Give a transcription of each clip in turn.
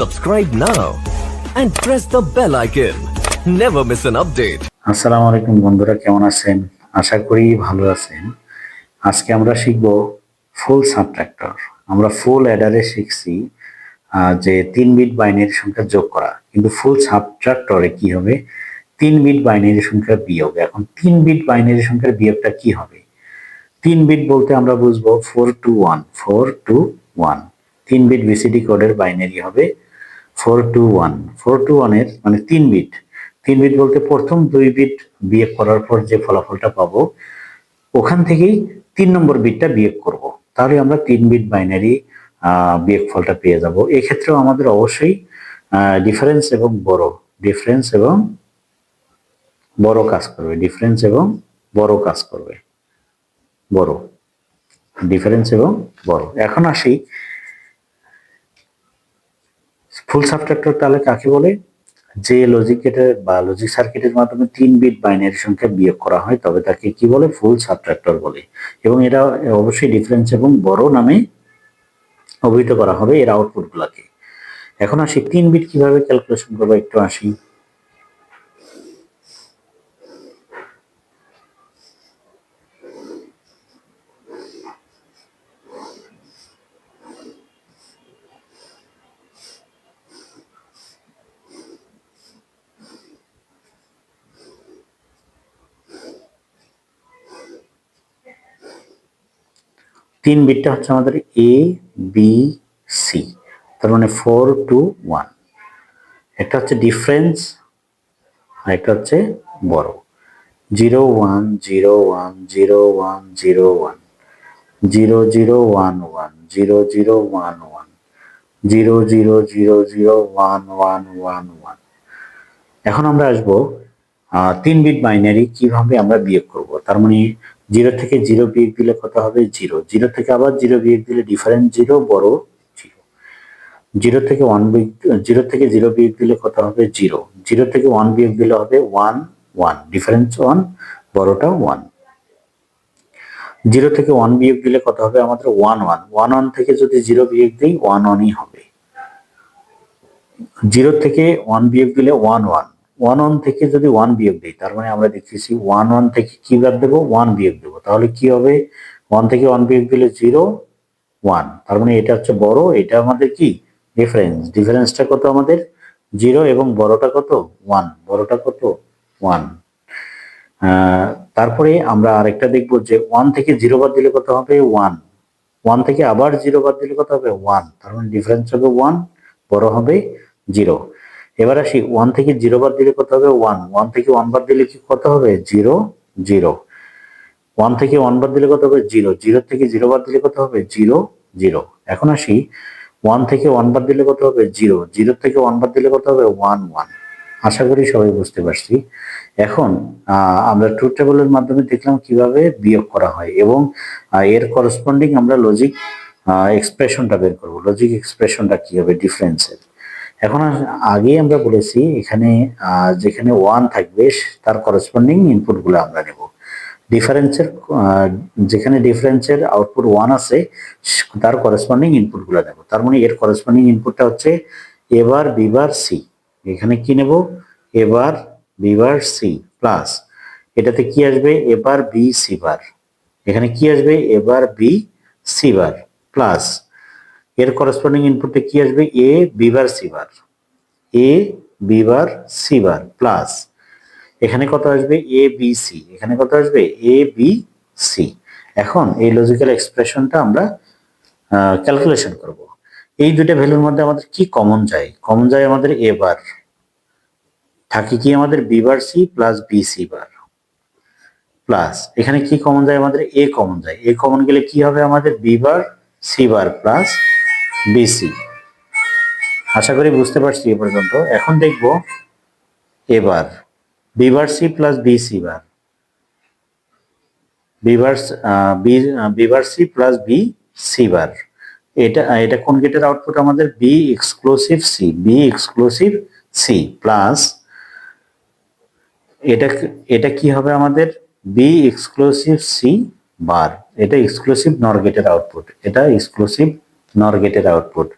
Subscribe now and press the bell icon. Never miss an update. আসসালামু আলাইকুম বন্ধুরা, কেমন আছেন? আশা করি ভালো আছেন। আজকে আমরা শিখব ফুল সাবট্রাক্টর। আমরা ফুল অ্যাডারে শিখছি যে তিন বিট বাইনারি সংখ্যা যোগ করা। কিন্তু ফুল সাবট্রাক্টরে কি হবে? তিন বিট বাইনারি সংখ্যা বিয়োগ। এখন তিন বিট বাইনারি সংখ্যার বিয়োগটা কি হবে? তিন বিট বলতে আমরা বুঝব four two one four two one তিন বিট বিসিডি কোডের বাইনারি হবে four two one. Four two ওয়ানের মানে তিন বিট। তিন বিট বলতে প্রথম দুই বিট বিয়োগ করার পর যে ফলাফলটা পাবো, ওখান থেকেই তিন নম্বর বিটটা বিয়োগ করব। তাহলে আমরা তিন বিট বাইনারি বিয়োগ ফলটা পেয়ে যাব। এক্ষেত্রেও আমাদের অবশ্যই ডিফারেন্স এবং বড়, ডিফারেন্স এবং বড় কাজ করবে। ডিফারেন্স এবং বড় কাজ করবে। বড়, ডিফারেন্স এবং বড়। এখন আসি ফুল সাবট্রাক্টর তাহলে কাকে বলে? যে লজিক গেটের বা লজিক সার্কিটের মাধ্যমে তিন বিট বাইনারি সংখ্যা বিয়োগ করা হয়, তবে তাকে কি বলে? ফুল সাবট্রাক্টর বলে। এবং এটা অবশ্যই ডিফারেন্স এবং বড় নামে অভিহিত করা হবে এর আউটপুটগুলোকে এখন আসি, তিন বিট কীভাবে ক্যালকুলেশন করব? একটু আসি। তিন বিটটা হচ্ছে আমাদের এ বি সি তার মানে ফোর টু ওয়ান একটা হচ্ছে ডিফারেন্স আর একটা হচ্ছে বড়। Zero one zero one zero one zero one zero zero one one zero zero one one zero zero zero zero one one one one এখন আমরা আসব তিন বিট বাইনারি কীভাবে আমরা বিয়োগ করব। তার মানে জিরো থেকে জিরো বিয়োগ দিলে কত হবে? জিরো। জিরো থেকে আবার জিরো বিয়োগ দিলে ডিফারেন্ট জিরো, বড় জিরো। জিরো থেকে ওয়ান বিয়োগ, জিরো থেকে জিরো বিয়োগ দিলে কত হবে? জিরো। জিরো থেকে ওয়ান বিয়োগ দিলে হবে ওয়ান ওয়ান ডিফারেন্স ওয়ান বড়টা ওয়ান জিরো থেকে ওয়ান বিয়োগ দিলে কত হবে? আমাদের ওয়ান ওয়ান ওয়ান ওয়ান থেকে যদি জিরো বিয়োগ দিই ওয়ান ওয়ানই হবে। জিরো থেকে ওয়ান বিয়োগ দিলে ওয়ান ওয়ান ওয়ান ওয়ান থেকে যদি ওয়ান বিয়োগ দিই, তার মানে আমরা দেখতেছি ওয়ান ওয়ান থেকে কি বাদ দেবো? ওয়ান বিয়োগ দেবো। তাহলে কি হবে? ওয়ান থেকে ওয়ান বিয়োগ দিলে জিরো ওয়ান তার মানে এটা হচ্ছে বড়, এটা আমাদের কি? ডিফারেন্স ডিফারেন্সটা কত আমাদের? জিরো এবং বড়টা কত? ওয়ান বড়টা কত? ওয়ান তারপরে আমরা আরেকটা দেখব যে ওয়ান থেকে জিরো বাদ দিলে কত হবে? ওয়ান ওয়ান থেকে আবার জিরো বাদ দিলে কত হবে? ওয়ান তার মানে ডিফারেন্স হবে ওয়ান বড় হবে জিরো এবার আসি ওয়ান থেকে জিরো বার দিলে কত হবে? ওয়ান ওয়ান থেকে ওয়ান বার দিলে কি কত হবে? জিরো জিরো ওয়ান থেকে ওয়ান বার দিলে কত হবে? জিরো জিরো থেকে জিরো বার দিলে কত হবে? জিরো জিরো এখন আসি ওয়ান থেকে ওয়ান বার দিলে কত হবে? জিরো জিরো থেকে ওয়ান বার দিলে কত হবে? ওয়ান ওয়ান আশা করি সবাই বুঝতে পারছি। এখন আমরা ট্রুথ টেবলের মাধ্যমে দেখলাম কীভাবে বিয়োগ করা হয় এবং এর করসপন্ডিং আমরা লজিক এক্সপ্রেশনটা বের করব। লজিক এক্সপ্রেশনটা কি হবে? ডিফারেন্সের এখন আগে আমরা বলেছি, এখানে যেখানে ওয়ান থাকবে, তার করসপন্ডিং ইনপুটগুলো আমরা নেব। ডিফারেন্সের যেখানে ডিফারেন্সের আউটপুট ওয়ান আছে, তার করসপন্ডিং ইনপুটগুলো নেব। তার মানে এর করসপন্ডিং ইনপুটটা হচ্ছে এবার বিবার সি এখানে কি নেব? এবার বিবার সি প্লাস এটাতে কি আসবে? এবার বি সি বার এখানে কি আসবে? এবার বি সি বার প্লাস এর করসপন্ডিং ইনপুটে কি আসবে? A B bar C bar A B bar C bar plus এখানে কত আসবে? এ বি সি এখানে কত আসবে? এ বি সি এখন এই লজিক্যাল এক্সপ্রেশনটা আমরা ক্যালকুলেশন করব। এই দুইটা ভ্যালুর মধ্যে আমাদের কি কমন যায়? কমন যায় আমাদের এ বার থাকে কি আমাদের B bar C plus B C bar plus এখানে কি কমন যায়? আমাদের এ কমন যায়। এ কমন গেলে কি হবে আমাদের? B bar C bar plus BC আশা করি বুঝতে পারছি এ পর্যন্ত। এখন দেখব A bar B bar C plus BC bar. B bar C plus B C bar. এটা এটা কোন গেটের আউটপুট আমাদের? B exclusive C B exclusive C plus এটা এটা কি হবে আমাদের? B exclusive C bar. এটা এক্সক্লুসিভ নর গেটের আউটপুট এটা এক্সক্লুসিভ নর গেটের আউটপুট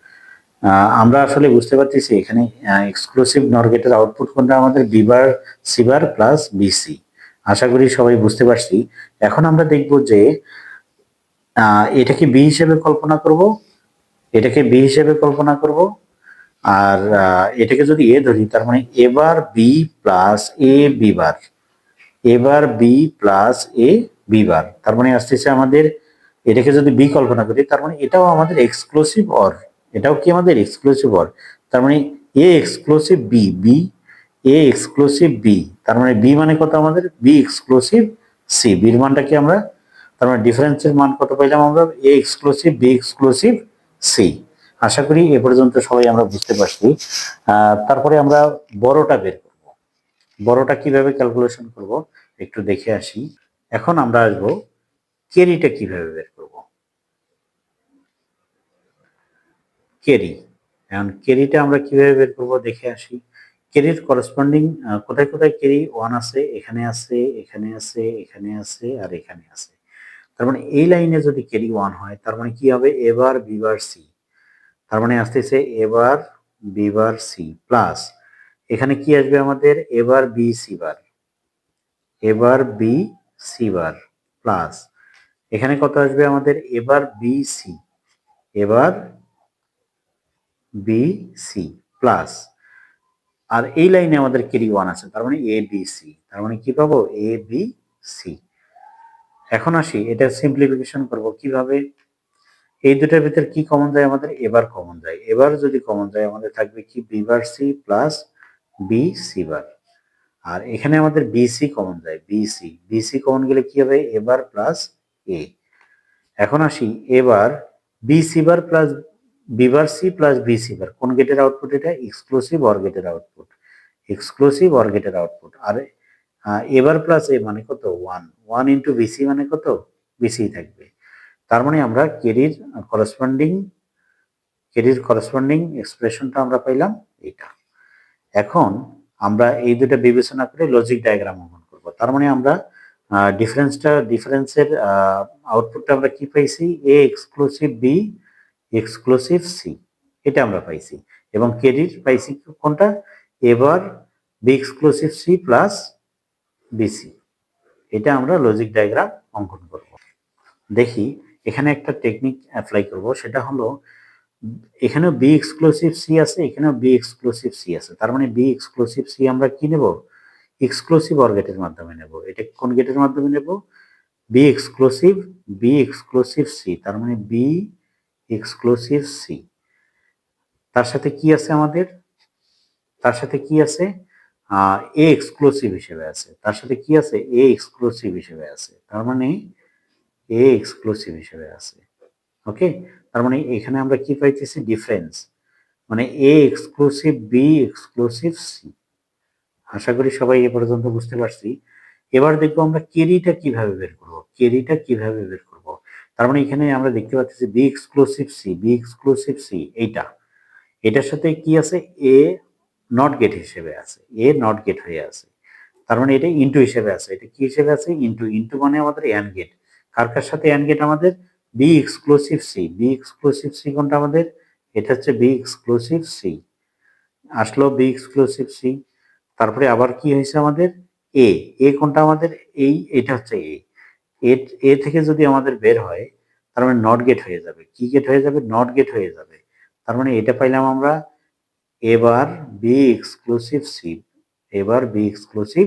আমরা আসলে বুঝতে পারতেছি এখানে এক্সক্লুসিভ নর গেটের আউটপুট কোনটা আমাদের B bar C bar plus BC আশা করি সবাই বুঝতে পারছি। এখন আমরা দেখব যে এটাকে বি হিসেবে কল্পনা করব? এটাকে বি হিসেবে কল্পনা করব? আর এটাকে যদি এ ধরি, তার মানে A bar B plus A B bar A bar B plus A B bar তার মানে আসতেছে আমাদের এটাকে যদি বি কল্পনা করি, তার মানে এটাও আমাদের এক্সক্লুসিভ অর এটাও কি আমাদের এক্সক্লুসিভ অর তার মানে A exclusive B B A exclusive B তার মানে বি মানে কত আমাদের? বি এক্সক্লুসিভ সি বির মানটা কি আমরা? তার মানে ডিফারেন্সের মান কত পাইলাম আমরা? A exclusive B exclusive C আশা করি এ পর্যন্ত সবাই আমরা বুঝতে পারছি। তারপরে আমরা বড়টা বের করব। বড়টা কীভাবে ক্যালকুলেশন করব? একটু দেখে আসি। এখন আমরা আসব কেরিটা কীভাবে বের করব কেরি। এখন কেরিটা আমরা কীভাবে বের করব দেখে আসি। কেরির করসপন্ডিং কোথায় কোথায় কেরি? ওয়ান আছে, এখানে আছে এখানে আছে এখানে আছে, আর এখানে আছে। তার মানে এই লাইনে যদি কেরি ওয়ান হয়, তার মানে কি হবে? এবার বিবার সি তার মানে আসতেছে এবার বিবার সি প্লাস এখানে কি আসবে আমাদের? এবার বি সি বার এবার বি সি বার প্লাস এখানে কত আসবে আমাদের? A bar B C A bar B C plus আর এই লাইনে আমাদের কেরি ওয়ান আছে? তার মানে এ বি সি তার মানে কি পাবো? এ বি সি এখন আসি, এটা সিম্পলিফিকেশন করব কীভাবে? এই দুটার ভিতর কি কমন যায় আমাদের? এবার কমন যায়। এবার যদি কমন যায়, আমাদের থাকবে কি? B bar C plus B C bar আর এখানে আমাদের বিসি কমন যায়। বিসি বিসি কমন গেলে কি হবে? এবার প্লাস এ এখন আসি, A bar BC bar plus B bar C plus BC bar কোন গেটের আউটপুট এটা? এক্সক্লুসিভ অর গেটের আউটপুট এক্সক্লুসিভ অর গেটের আউটপুট আর এবার প্লাস এ মানে কত? ওয়ান ওয়ান ইন্টু বিসি মানে কত? বিসি থাকবে। তার মানে আমরা কেরির করসপন্ডিং কেরির করসপন্ডিং এক্সপ্রেশনটা আমরা পাইলাম এটা। এখন আমরা এই দুটো বিবেচনা করে লজিক ডায়াগ্রাম অঙ্কন করব। তার মানে আমরা ডিফারেন্সটা ডিফারেন্সের আউটপুটটা আমরা কি পাইছি? A exclusive B exclusive C এটা আমরা পাইছি। এবং কেরির পাইছি কোনটা? A bar B exclusive C plus BC এটা আমরা লজিক ডায়াগ্রাম অঙ্কন করব। দেখি, এখানে একটা টেকনিক অ্যাপ্লাই করব, সেটা হলো এখানেও বি এক্সক্লুসিভ সি আছে, এখানেও বি এক্সক্লুসিভ সি আছে। তার মানে বি এক্সক্লুসিভ সি আমরা কি নেব? এক্সক্লুসিভ অর গেটের মাধ্যমে নেব। এটা কোন গেটের মাধ্যমে নেব? B exclusive B exclusive C তার মানে বি এক্সক্লুসিভ সি তার সাথে কি আছে আমাদের? তার সাথে কি আছে? এ এক্সক্লুসিভ হিসেবে আছে। তার সাথে কি আছে? এ এক্সক্লুসিভ হিসেবে আছে। তার মানে এ এক্সক্লুসিভ হিসেবে আছে। ওকে? তার মানে এখানে আমরা কি পাইতেছি? ডিফারেন্স মানে A exclusive B exclusive C আশা করি সবাই এ পর্যন্ত বুঝতে পারছি। এবার দেখব আমরা কেরিটা কীভাবে বের করব। কেরিটা কীভাবে বের তার মানে এখানে আমরা দেখতে পাচ্ছি B exclusive C B exclusive C এইটা। এটার সাথে কি আছে? এ নট গেট হিসেবে আছে। এ নট গেট হয়ে আছে। তার মানে এটা ইন্টু হিসেবে আছে। এটা কি হিসেবে আছে? ইন্টু ইন্টু মানে আমাদের অ্যান গেট কার কার সাথে অ্যান গেট আমাদের? B exclusive C B exclusive C কোনটা আমাদের? এটা হচ্ছে বি এক্সক্লুসিভ সি আসলো বি এক্সক্লুসিভ সি তারপরে আবার কি হয়েছে আমাদের? এ এ কোনটা আমাদের? এই, এটা হচ্ছে এ এ থেকে যদি আমাদের বের হয়, তার মানে নট গেট হয়ে যাবে। কি গেট হয়ে যাবে? নট গেট হয়ে যাবে। তার মানে এটা পাইলাম আমরা A bar B exclusive C A bar B exclusive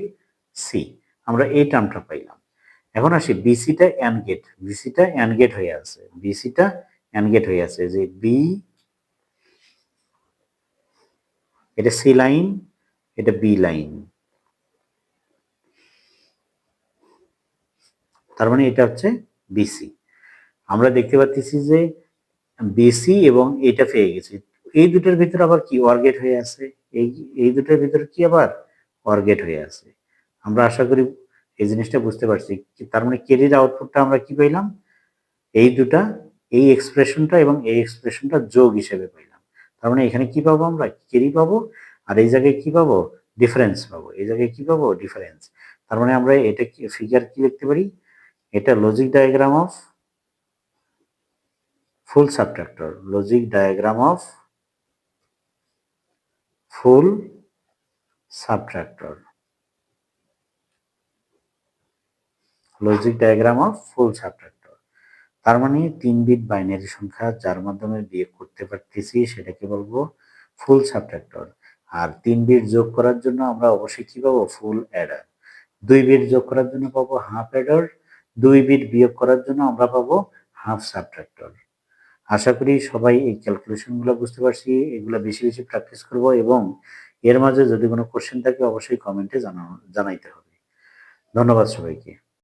C আমরা এই টার্মটা পাইলাম। এখন আসি বিসিটা অ্যান গেট বিসিটা অ্যান গেট হয়ে আছে। বিসিটা অ্যান গেট হয়ে আছে। যে বি এটা সি লাইন এটা বি লাইন তার মানে এটা হচ্ছে বিসি আমরা দেখতে পাচ্ছি যে বিসি এবং এটা পেয়ে গেছে। এই দুটোর ভিতরে আবার কি অর্গেট হয়ে আছে? এই এই দুটোর ভিতরে কি আবার অর্গেট হয়ে আছে? আমরা আশা করি এই জিনিসটা বুঝতে পারছি। তার মানে কেরির আউটপুটটা আমরা কি পাইলাম? এই দুটা, এই এক্সপ্রেশনটা এবং এই এক্সপ্রেশনটা যোগ হিসেবে পাইলাম। তার মানে এখানে কি পাবো আমরা? কেরি পাবো আর এই জায়গায় কি পাবো? ডিফারেন্স পাবো। এই জায়গায় কি পাবো? ডিফারেন্স তার মানে আমরা এটা ফিগার কি লিখতে পারি? এটা logic diagram of full subtractor logic diagram of full subtractor logic diagram of full subtractor তার মানে তিন বিট বাইনারি সংখ্যা যার মাধ্যমে বিয়োগ করতে পারতেছি, সেটাকে বলব ফুল সাবট্রাক্টর আর তিন বিট যোগ করার জন্য আমরা অবশ্যই কি পাবো? ফুল অ্যাডার দুই বিট যোগ করার জন্য পাবো হাফ অ্যাডার দুই বিট বিয়োগ করার জন্য আমরা পাবো হাফ সাবট্রাক্টর আশা করি সবাই এই ক্যালকুলেশনগুলো বুঝতে পারছি, এগুলো বেশি বেশি প্র্যাকটিস করব এবং এর মাঝে যদি কোনো কোশ্চেন থাকে অবশ্যই কমেন্টে জানানো, জানাইতে হবে। ধন্যবাদ সবাইকে।